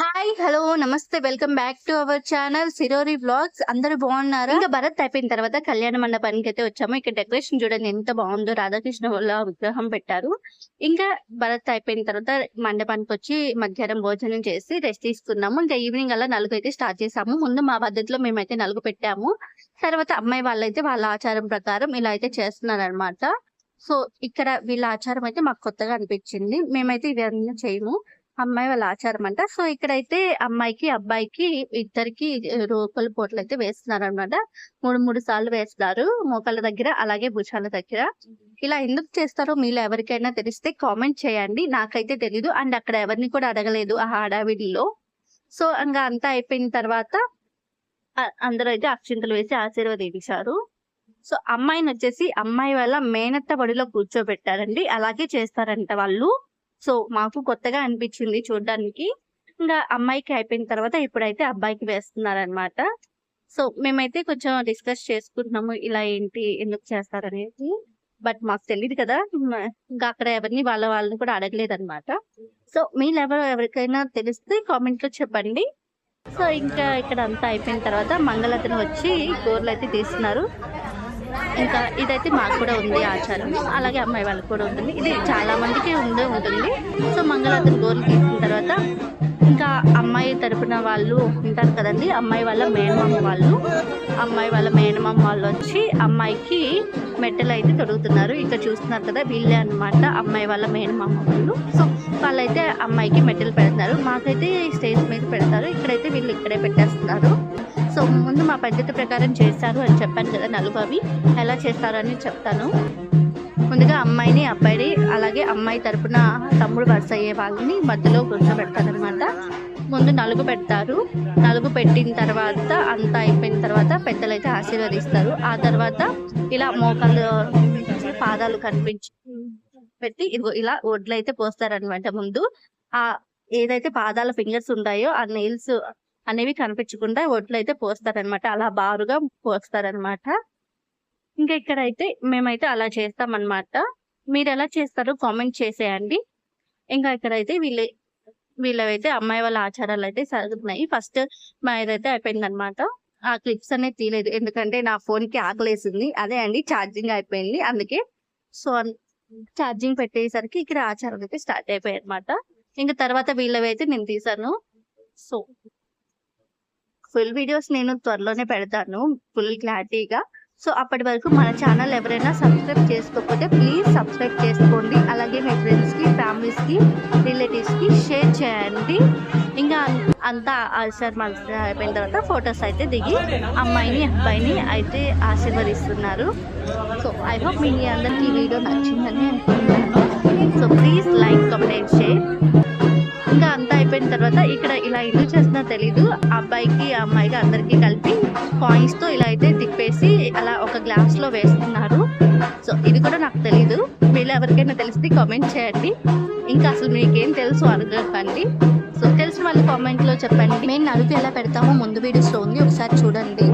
Hi hello నమస్తే welcome back to our channel సిరోరి blogs అందరూ బాగున్నారా? ఇంకా భరత్ అయిపోయిన తర్వాత కళ్యాణ మండపానికి అయితే వచ్చాము. ఇక్కడ డెకరేషన్ చూడండి ఎంత బాగుందో. రాధాకృష్ణ వాళ్ళ విగ్రహం పెట్టారు. ఇంకా భరత్ అయిపోయిన తర్వాత మండపానికి వచ్చి మధ్యాహ్నం భోజనం చేసి రెస్ట్ తీసుకున్నాము. ఇంకా ఈవినింగ్ అలా నలుగు అయితే స్టార్ట్ చేసాము. ముందు మా పద్ధతిలో మేమైతే నలుగు పెట్టాము. తర్వాత అమ్మాయి వాళ్ళైతే వాళ్ళ ఆచారం ప్రకారం ఇలా అయితే చేస్తున్నారు అనమాట సో ఇక్కడ వీళ్ళ ఆచారం అయితే మాకు కొత్తగా అనిపించింది. మేమైతే ఇవన్నీ చేయము. అమ్మాయి వాళ్ళ ఆచారం అంట. సో ఇక్కడైతే అమ్మాయికి అబ్బాయికి ఇద్దరికి రోకల పోట్లు అయితే వేస్తున్నారు అనమాట మూడు మూడు సార్లు వేస్తారు మోకాళ్ళ దగ్గర అలాగే భుజాల దగ్గర. ఇలా ఎందుకు చేస్తారో మీలో ఎవరికైనా తెలిస్తే కామెంట్ చేయండి. నాకైతే తెలీదు. అండ్ అక్కడ ఎవరిని కూడా అడగలేదు ఆ హడావిడిలో. సో ఇంకా అంతా అయిపోయిన తర్వాత అందరూ అయితే అక్షింతలు వేసి ఆశీర్వదించారు. సో అమ్మాయిని వచ్చేసి అమ్మాయి వాళ్ళ మేనత్త బడిలో కూర్చోబెట్టారండి. అలాగే చేస్తారంట వాళ్ళు. సో మాకు కొత్తగా అనిపించింది చూడడానికి. ఇంకా అమ్మాయికి అయిపోయిన తర్వాత ఇప్పుడైతే అబ్బాయికి వేస్తున్నారనమాట. సో మేమైతే కొంచెం డిస్కస్ చేసుకుంటున్నాము ఇలా ఏంటి ఎందుకు చేస్తారనేది. బట్ మాకు తెలియదు కదా. ఇంకా అక్కడ ఎవరిని వాళ్ళ వాళ్ళని కూడా అడగలేదు అనమాట సో మీరు ఎవరు ఎవరికైనా తెలిస్తే కామెంట్లో చెప్పండి. సో ఇంకా ఇక్కడ అంతా అయిపోయిన తర్వాత మంగళతను వచ్చి కూరలు అయితే తీస్తున్నారు. ఇంకా ఇదైతే మాకు కూడా ఉంది ఆచారం. అలాగే అమ్మాయి వాళ్ళకి కూడా ఉంటుంది. ఇది చాలా మందికి ఉండే ఉంటుంది. సో మంగళాతను గోలు తీసిన తర్వాత ఇంకా అమ్మాయి తరపున వాళ్ళు ఉంటారు కదండి. అమ్మాయి వాళ్ళ మేనమామ వాళ్ళు. అమ్మాయి వాళ్ళ మేనమామ వాళ్ళు వచ్చి అమ్మాయికి మెట్టలు అయితే తొడుగుతున్నారు. ఇక్కడ చూస్తున్నారు కదా వీళ్ళే అన్నమాట అమ్మాయి వాళ్ళ మేనమామ వాళ్ళు. సో వాళ్ళైతే అమ్మాయికి మెట్టలు పెడుతున్నారు. మాకైతే స్టేజ్ మీద పెడతారు. ఇక్కడైతే వీళ్ళు ఇక్కడే పెట్టేస్తున్నారు. పద్ధతి ప్రకారం చేస్తారు అని చెప్పాను కదా నలుగు అవి ఎలా చేస్తారు అని చెప్తాను. ముందుగా అమ్మాయిని అబ్బాయిని అలాగే అమ్మాయి తరపున తమ్ముడు వరుస అయ్యే వాళ్ళని మధ్యలో కూర్చోబెడతారనమాట ముందు నలుగు పెడతారు. నలుగు పెట్టిన తర్వాత అంతా అయిపోయిన తర్వాత పెద్దలైతే ఆశీర్వదిస్తారు. ఆ తర్వాత ఇలా మోకాలు పాదాలు కనిపించి పెట్టి ఇదిగో ఇలా ఒడ్లు అయితే పోస్తారనమాట ముందు. ఆ ఏదైతే పాదాల ఫింగర్స్ ఉంటాయో ఆ నెయిల్స్ అనేవి కనిపించకుండా ఒడ్లు అయితే పోస్తారనమాట అలా బారుగా పోస్తారనమాట ఇంకా ఇక్కడైతే మేమైతే అలా చేస్తామన్నమాట. మీరు ఎలా చేస్తారో కామెంట్ చేసేయండి. ఇంకా ఇక్కడైతే వీళ్ళ వీళ్ళవైతే అమ్మాయి వాళ్ళ ఆచారాలు అయితే సాగుతున్నాయి. ఫస్ట్ మాదైతే అయిపోయింది అనమాట ఆ క్లిప్స్ అనేది తీయలేదు. ఎందుకంటే నా ఫోన్కి ఆకలేసింది. అదే అండి ఛార్జింగ్ అయిపోయింది. అందుకే సో ఛార్జింగ్ పెట్టేసరికి ఇక్కడ ఆచారాలు అయితే స్టార్ట్ అయిపోయాయి అనమాట ఇంకా తర్వాత వీళ్ళవైతే నేను తీసాను. సో ఫుల్ వీడియోస్ నేను త్వరలోనే పెడతాను ఫుల్ క్లారిటీగా సో అప్పటి వరకు మన ఛానల్ ఎవరైనా సబ్స్క్రైబ్ చేసుకోకపోతే ప్లీజ్ సబ్స్క్రైబ్ చేసుకోండి. అలాగే మీ ఫ్రెండ్స్కి ఫ్యామిలీస్కి రిలేటివ్స్కి షేర్ చేయండి. ఇంకా అంతా ఆచారం అయిపోయిన తర్వాత ఫొటోస్ అయితే దిగి అమ్మాయిని అబ్బాయిని అయితే ఆశీర్వదిస్తున్నారు. సో ఐ హోప్ మీ అందరికి ఈ వీడియో నచ్చిందని అనుకుంటున్నాను. So please like comment share అయిపోయిన తర్వాత ఇక్కడ ఇలా ఎందుకు చేస్తున్నా తెలీదు. అబ్బాయికి అమ్మాయికి అందరికి కలిపి కాయిన్స్తో ఇలా అయితే తిప్పేసి అలా ఒక గ్లాస్లో వేస్తున్నారు. సో ఇది కూడా నాకు తెలీదు. మీరు ఎవరికైనా తెలిస్తే కామెంట్ చేయండి. ఇంకా అసలు మీకేం తెలుసు అడగకండి సో తెలిసిన వాళ్ళు కామెంట్లో చెప్పండి. మేము నలుగు ఎలా పెడతామో ముందు వీడియోస్లో ఉంది. ఒకసారి చూడండి.